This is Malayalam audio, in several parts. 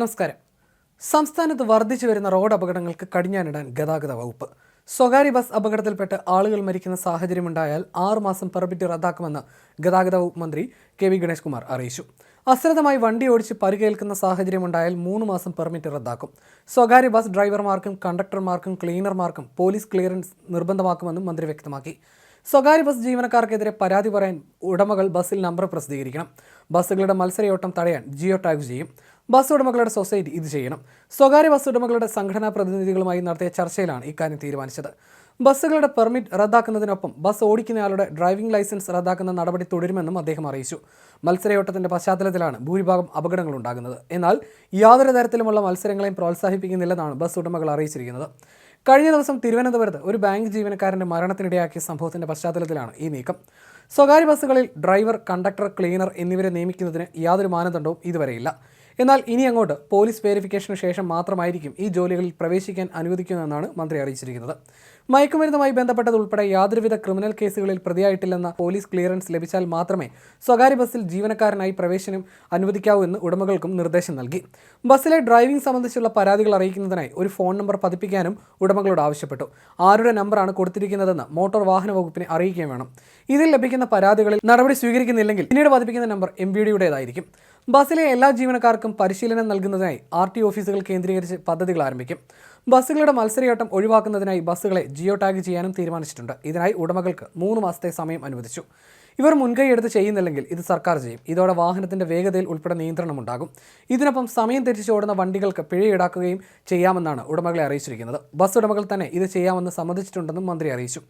നമസ്കാരം. സംസ്ഥാനത്ത് വർദ്ധിച്ചു വരുന്ന റോഡ് അപകടങ്ങൾക്ക് കടിഞ്ഞാനിടാൻ ഗതാഗത വകുപ്പ്. സ്വകാര്യ ബസ് അപകടത്തിൽപ്പെട്ട് ആളുകൾ മരിക്കുന്ന സാഹചര്യമുണ്ടായാൽ ആറുമാസം പെർമിറ്റ് റദ്ദാക്കുമെന്ന് ഗതാഗത വകുപ്പ് മന്ത്രി കെ വി ഗണേഷ് കുമാർ അറിയിച്ചു. അശ്രദ്ധമായി വണ്ടി ഓടിച്ച് പരിക്കേൽക്കുന്ന സാഹചര്യമുണ്ടായാൽ മൂന്ന് മാസം പെർമിറ്റ് റദ്ദാക്കും. സ്വകാര്യ ബസ് ഡ്രൈവർമാർക്കും കണ്ടക്ടർമാർക്കും ക്ലീനർമാർക്കും പോലീസ് ക്ലിയറൻസ് നിർബന്ധമാക്കുമെന്നും മന്ത്രി വ്യക്തമാക്കി. സ്വകാര്യ ബസ് ജീവനക്കാർക്കെതിരെ പരാതി പറയാൻ ഉടമകൾ ബസ്സിൽ നമ്പർ പ്രസിദ്ധീകരിക്കണം. ബസ്സുകളുടെ മത്സരയോട്ടം തടയാൻ ജിയോ ടാഗ് ചെയ്യും. ബസ് ഉടമകളുടെ സൊസൈറ്റി ഇത് ചെയ്യണം. സ്വകാര്യ ബസ് ഉടമകളുടെ സംഘടനാ പ്രതിനിധികളുമായി നടത്തിയ ചർച്ചയിലാണ് ഇക്കാര്യം തീരുമാനിച്ചത്. ബസ്സുകളുടെ പെർമിറ്റ് റദ്ദാക്കുന്നതിനൊപ്പം ബസ് ഓടിക്കുന്നയാളുടെ ഡ്രൈവിംഗ് ലൈസൻസ് റദ്ദാക്കുന്ന നടപടി തുടരുമെന്നും അദ്ദേഹം അറിയിച്ചു. മത്സരയോട്ടത്തിന്റെ പശ്ചാത്തലത്തിലാണ് ഭൂരിഭാഗം അപകടങ്ങൾ ഉണ്ടാകുന്നത്. എന്നാൽ യാതൊരു തരത്തിലുമുള്ള മത്സരങ്ങളെയും പ്രോത്സാഹിപ്പിക്കുന്നില്ലെന്നാണ് ബസ് ഉടമകൾ അറിയിച്ചിരിക്കുന്നത്. കഴിഞ്ഞ ദിവസം തിരുവനന്തപുരത്ത് ഒരു ബാങ്ക് ജീവനക്കാരന്റെ മരണത്തിനിടയാക്കിയ സംഭവത്തിന്റെ പശ്ചാത്തലത്തിലാണ് ഈ നീക്കം. സ്വകാര്യ ബസ്സുകളിൽ ഡ്രൈവർ കണ്ടക്ടർ ക്ലീനർ എന്നിവരെ നിയമിക്കുന്നതിന് യാതൊരു മാനദണ്ഡവും ഇതുവരെയില്ല. എന്നാൽ ഇനി അങ്ങോട്ട് പോലീസ് വെരിഫിക്കേഷന് ശേഷം മാത്രമായിരിക്കും ഈ ജോലികളിൽ പ്രവേശിക്കാൻ അനുവദിക്കുന്നതെന്നാണ് മന്ത്രി അറിയിച്ചിരിക്കുന്നത്. മയക്കുമരുന്നുമായി ബന്ധപ്പെട്ടത് ഉൾപ്പെടെ യാതൊരുവിധ ക്രിമിനൽ കേസുകളിൽ പ്രതിയായിട്ടില്ലെന്ന പോലീസ് ക്ലിയറൻസ് ലഭിച്ചാൽ മാത്രമേ സ്വകാര്യ ബസ്സിൽ ജീവനക്കാരനായി പ്രവേശനം അനുവദിക്കാവൂ എന്ന് ഉടമകൾക്കും നിർദ്ദേശം നൽകി. ബസ്സിലെ ഡ്രൈവിംഗ് സംബന്ധിച്ചുള്ള പരാതികൾ അറിയിക്കുന്നതിനായി ഒരു ഫോൺ നമ്പർ പതിപ്പിക്കാനും ഉടമകളോട് ആവശ്യപ്പെട്ടു. ആരുടെ നമ്പറാണ് കൊടുത്തിരിക്കുന്നതെന്ന് മോട്ടോർ വാഹന വകുപ്പിനെ അറിയിക്കുകയും വേണം. ഇതിൽ ലഭിക്കുന്ന പരാതികളിൽ നടപടി സ്വീകരിക്കുന്നില്ലെങ്കിൽ പിന്നീട് പതിപ്പിക്കുന്ന നമ്പർ എം ബി ഡിയുടേതായിരിക്കും. ബസ്സിലെ എല്ലാ ജീവനക്കാർക്കും പരിശീലനം നൽകുന്നതിനായി ആർ ടി ഓഫീസുകൾ കേന്ദ്രീകരിച്ച് പദ്ധതികൾ ആരംഭിക്കും. ബസ്സുകളുടെ മത്സരയോട്ടം ഒഴിവാക്കുന്നതിനായി ബസ്സുകളെ ജിയോ ടാഗ് ചെയ്യാനും തീരുമാനിച്ചിട്ടുണ്ട്. ഇതിനായി ഉടമകൾക്ക് മൂന്ന് മാസത്തെ സമയം അനുവദിച്ചു. ഇവർ മുൻകൈയെടുത്ത് ചെയ്യുന്നില്ലെങ്കിൽ ഇത് സർക്കാർ ചെയ്യും. ഇതോടെ വാഹനത്തിന്റെ വേഗതയിൽ ഉൾപ്പെടെ നിയന്ത്രണമുണ്ടാകും ഇതിനൊപ്പം സമയം തെറ്റിച്ച് ഓടുന്ന വണ്ടികൾക്ക് പിഴ ഈടാക്കുകയും ചെയ്യാമെന്നാണ് ഉടമകളെ അറിയിച്ചിരിക്കുന്നത്. ബസ് ഉടമകൾ തന്നെ ഇത് ചെയ്യാമെന്ന് സമ്മതിച്ചിട്ടുണ്ടെന്നും മന്ത്രി അറിയിച്ചു.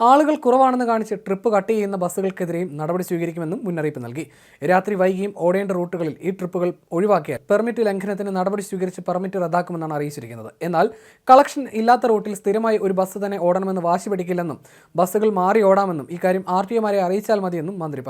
ആളുകൾ കുറവാണെന്ന് കാണിച്ച് ട്രിപ്പ് കട്ട് ചെയ്യുന്ന ബസ്സുകൾക്കെതിരെയും നടപടി സ്വീകരിക്കുമെന്നും മുന്നറിയിപ്പ് നൽകി. രാത്രി വൈകിയും ഓടേണ്ട റൂട്ടുകളിൽ ഈ ട്രിപ്പുകൾ ഒഴിവാക്കിയാൽ പെർമിറ്റ് ലംഘനത്തിന് നടപടി സ്വീകരിച്ച് പെർമിറ്റ് റദ്ദാക്കുമെന്നാണ് അറിയിച്ചിരിക്കുന്നത്. എന്നാൽ കളക്ഷൻ ഇല്ലാത്ത റൂട്ടിൽ സ്ഥിരമായി ഒരു ബസ് തന്നെ ഓടണമെന്ന് വാശി പിടിക്കില്ലെന്നും ബസ്സുകൾ മാറി ഓടാമെന്നും ഇക്കാര്യം ആർ ടി ഒമാരെ അറിയിച്ചാൽ മതിയെന്നും മന്ത്രി പറഞ്ഞു